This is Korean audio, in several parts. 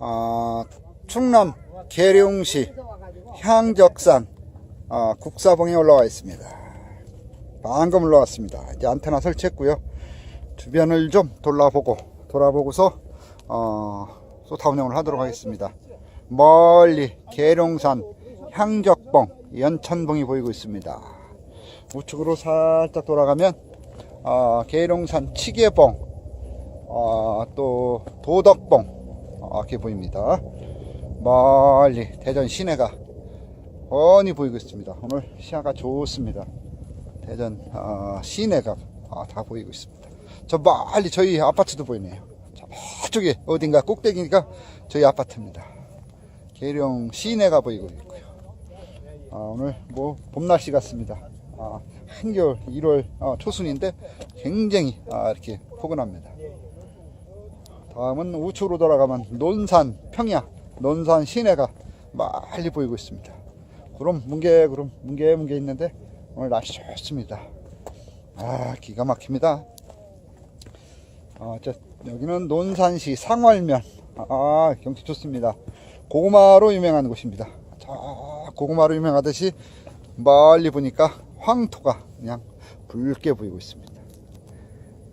아, 충남 계룡시 향적산 아, 국사봉에 올라와 있습니다. 방금 올라왔습니다. 이제 안테나 설치했고요. 주변을 좀 돌아보고 돌아보고서 어, 소타 운영을 하도록 하겠습니다. 멀리 계룡산 향적봉 연천봉이 보이고 있습니다. 우측으로 살짝 돌아가면 어, 계룡산 치계봉 어, 또 도덕봉 어, 이렇게 보입니다. 멀리 대전 시내가 뻔히 보이고 있습니다. 오늘 시야가 좋습니다. 대전 어, 시내가 아, 다 보이고 있습니다. 저 멀리 저희 아파트도 보이네요. 저쪽에 어딘가 꼭대기니까 저희 아파트입니다. 계룡 시내가 보이고 있고요. 아, 오늘 뭐 봄날씨 같습니다. 아, 한겨울 1월 어, 초순인데 굉장히 아, 이렇게 포근합니다. 다음은 우측으로 돌아가면 논산 평야 논산 시내가 멀리 보이고 있습니다. 구름 뭉게 구름 뭉게 뭉게 있는데 오늘 날씨 좋습니다. 아 기가 막힙니다. 아, 저, 여기는 논산시 상월면 아 경치 좋습니다. 고구마로 유명한 곳입니다. 자 고구마로 유명하듯이 멀리 보니까 황토가 그냥 붉게 보이고 있습니다.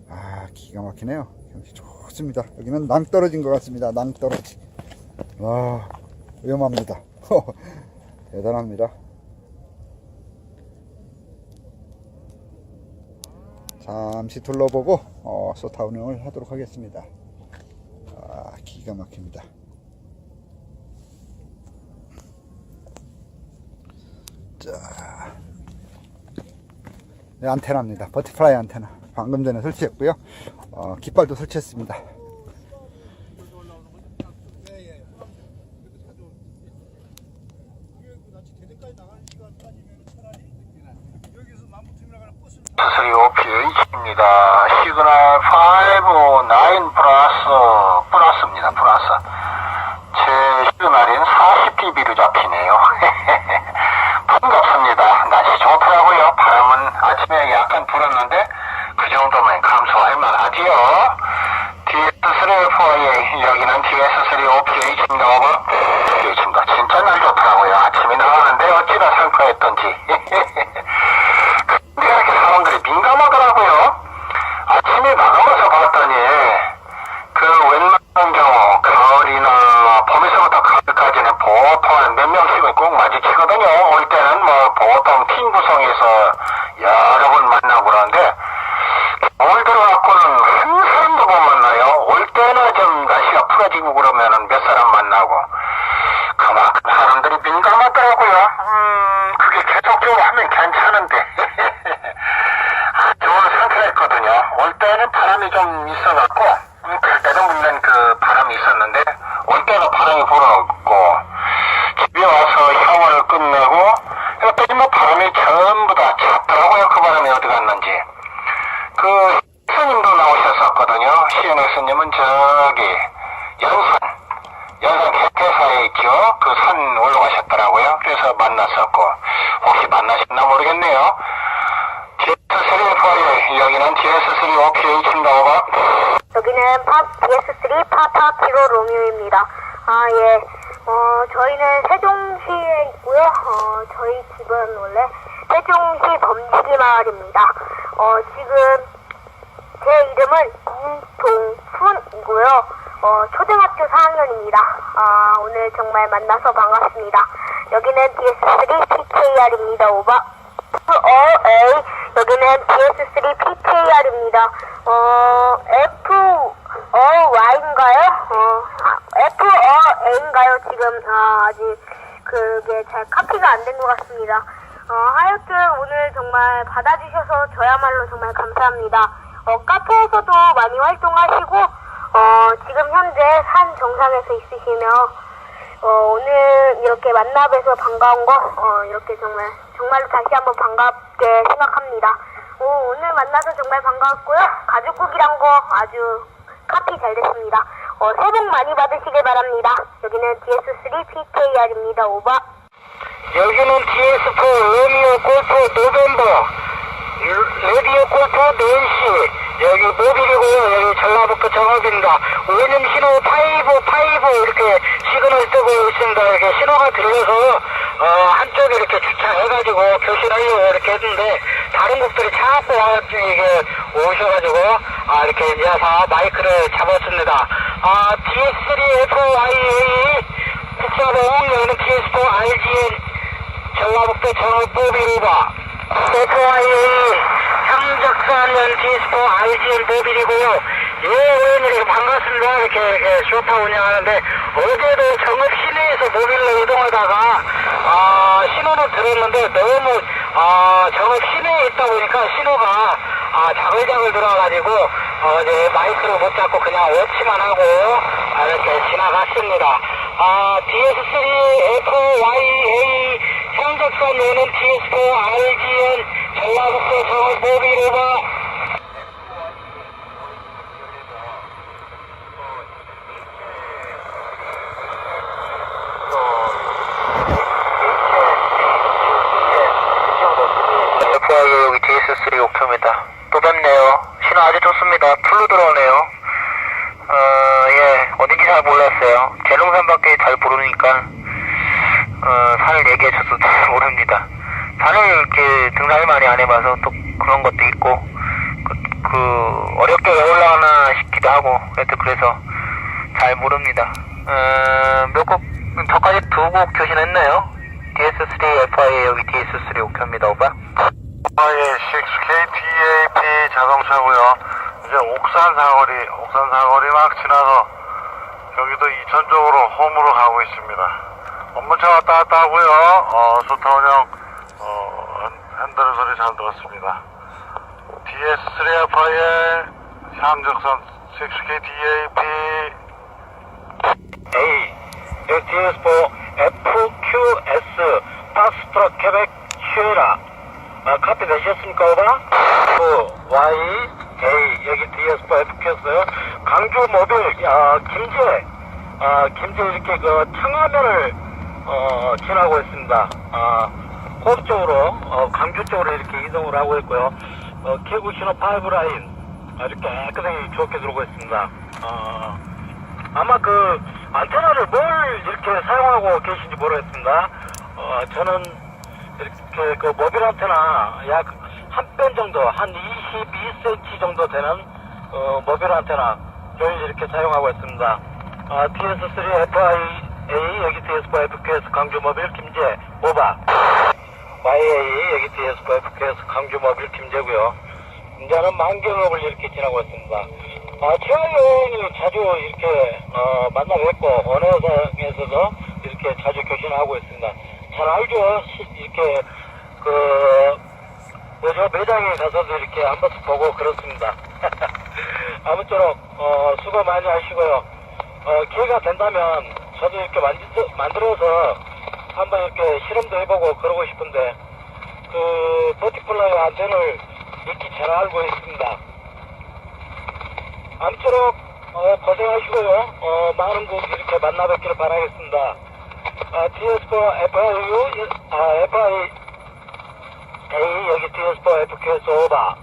아 기가 막히네요. 좋습니다. 여기는 낭떠러진 것 같습니다. 낭떠러지. 와 위험합니다. 대단합니다. 잠시 둘러보고 어, 소타 운영을 하도록 하겠습니다. 아 기가 막힙니다. 자, 네, 안테나입니다. 버티플라이 안테나. 방금 전에 설치했고요. 어, 깃발도 설치했습니다. 수리 OPH입니다. 시그널 5, 9 플러스, 플러스입니다. 플러스. 제 시그널인 40dB로 잡히네요. 반갑습니다. 날씨 좋더라고요. 바람은 아침에 약간 불었는데 그 정도면 감소할 만하지요. DS3FA 여기는 DS3 OPH입니다. 오버. OPH입니다. 진짜 날 좋더라고요. 아침에 나가는데 어찌나 상쾌했던지. 근데 이렇게 사람들이 민감하더라고요. 아침에 나가면서 봤더니 그 웬만한 경우 가을이나 봄에서부터 가을까지는 보통 한 몇 명씩은 꼭 마주치거든요. 올 때는 뭐 보통 팀 구성에서 여러 번 만나고 그러는데 올 들어갖고는 한 사람도 못 만나요. 올 때나 좀 날씨가 풀어지고 그러면은 몇 사람 만나고 그만큼 사람들이 민감하더라고요. 음, 그게 계속적으로 하면 괜찮은데. 좋은 상태였거든요. 올 때는 바람이 좀 있어갖고, 때는 물론 그 바람이 있었는데, 올 때는 바람이 불어 ES3 파파키로 로미오입니다. 아, 예. 어, 저희는 세종시에 있고요. 어, 저희 집은 원래 세종시 범지기 마을입니다. 어, 지금 제 이름은 공동훈이고요. 어, 초등학교 4학년입니다. 아, 오늘 정말 만나서 반갑습니다. 여기는 DS3 PKR입니다. 오바. 어, A. 여기는 DS3 PKR입니다. 어, F Y인가요? 어, 아, F, 어, A인가요? 지금, 아, 아직 그게 잘 카피가 안 된 것 같습니다. 어, 하여튼 오늘 정말 받아주셔서 저야말로 정말 감사합니다. 어, 카페에서도 많이 활동하시고, 어, 지금 현재 산 정상에서 있으시며, 어, 오늘 이렇게 만나뵈서 반가운 거, 어, 이렇게 정말, 정말로 다시 한번 반갑게 생각합니다. 오, 오늘 만나서 정말 반가웠고요. 가죽국이란 거 아주 카피 잘 됐습니다. 어, 새해 복 많이 받으시길 바랍니다. 여기는 DS3 PKR입니다. 오버. 여기는 DS4 레디오 골프 노벤버 레디오 골프 4시 여기 모빌이고 여기 전라북도 정읍입니다. 오님 신호 파이브 파이브 이렇게 시그널 뜨고 있습니다. 이렇게 신호가 들려서 어, 한쪽에 이렇게 주차해가지고 교신하려고 이렇게 했는데 다른 국들이 자꾸 와가지고 이게 오셔가지고 아 이렇게 이제서 마이크를 잡았습니다. 아 DS3FYA 국사봉 여기는 DS4 RGN 전라북도 정읍 모빌이다. FYA 향적사면 디스포 IGN 모빌이고요. 예, 의원님 반갑습니다. 이렇게, 이렇게 쇼파 운영하는데 어제도 정읍 시내에서 모빌로 이동하다가 아, 신호는 들었는데 너무 아, 정읍 시내에 있다 보니까 신호가 아, 자글자글 들어가가지고 어제 마이크를 못 잡고 그냥 워치만 하고 아, 이렇게 지나갔습니다. 아, DS3 FYA 향적산 여는 DS4 RGN 전라북도 정읍 모빌 오버 FIA 여기 DS3 옥토입니다. 또 뵙네요. 신호 아주 좋습니다. 풀로 들어오네요. 어, 예, 어딘지 잘 몰랐어요. 계룡 산밖에 잘 모르니까, 어, 산을 얘기해 줘서 잘 모릅니다. 산을 이렇게 등산을 많이 안 해봐서 또 그런 것도 있고, 그, 그 어렵게 왜 올라가나 싶기도 하고, 하여튼 그래서 잘 모릅니다. 어, 몇 곡, 저까지 두 곡 교신했네요. DS3 FIA 여기 DS3 옥토입니다. 오빠. 예, 6KTAP 자동차고요. 이제 옥산 사거리, 옥산 사거리 막 지나서 여기도 이천 쪽으로 홈으로 가고 있습니다. 업무차 왔다 갔다 하고요. 어, 수타 운영, 어, 핸- 핸들 소리 잘 들었습니다. DS3FIL 향적선 6KTAP A, DS4 FQS 파스트로 케벡 슈에라 아, 카피 되셨습니까, 오바? 그 Y, A, 여기 DS4 FQS 강주 모빌, 아, 김제, 아, 김제 이렇게 그 청화면을, 어, 지나고 있습니다. 아, 호흡 쪽으로, 어, 강주 쪽으로 이렇게 이동을 하고 있고요. 어, 개구 신호 5 라인, 아, 이렇게 깨끗하게 좋게 들어오고 있습니다. 아, 아마 그 안테나를 뭘 이렇게 사용하고 계신지 모르겠습니다. 어, 저는 이렇게 그 모빌 안테나 약 한 뼘 정도, 한 22cm 정도 되는 어, 모빌 안테나 를 이렇게 사용하고 있습니다. 아, DS3 FIA 여기 DS4 FQS 강주 모빌 김제 오바 YA 여기 DS4 FQS 강주 모빌 김제고요. 이제는 만경읍을 이렇게 지나고 있습니다. 아, 최하영이 자주 이렇게, 어, 만나 뵙고, 어느 영상에서도 이렇게 자주 교신하고 있습니다. 잘 알죠? 시- 이렇게, 그, 뭐죠? 매장에 가서도 이렇게 한 번씩 보고 그렇습니다. 아무쪼록, 어, 수고 많이 하시고요. 어, 기회가 된다면, 저도 이렇게 만지, 만들어서 한번 이렇게 실험도 해보고 그러고 싶은데, 그, 버티플라이 안테를 익히 잘 알고 있습니다. 아무쪼록 어, 고생하시고요. 어, 많은 분 이렇게 만나 뵙기를 바라겠습니다. 아, DS4 FIU, 아, FI, A, 여기 DS4 FQS 오바.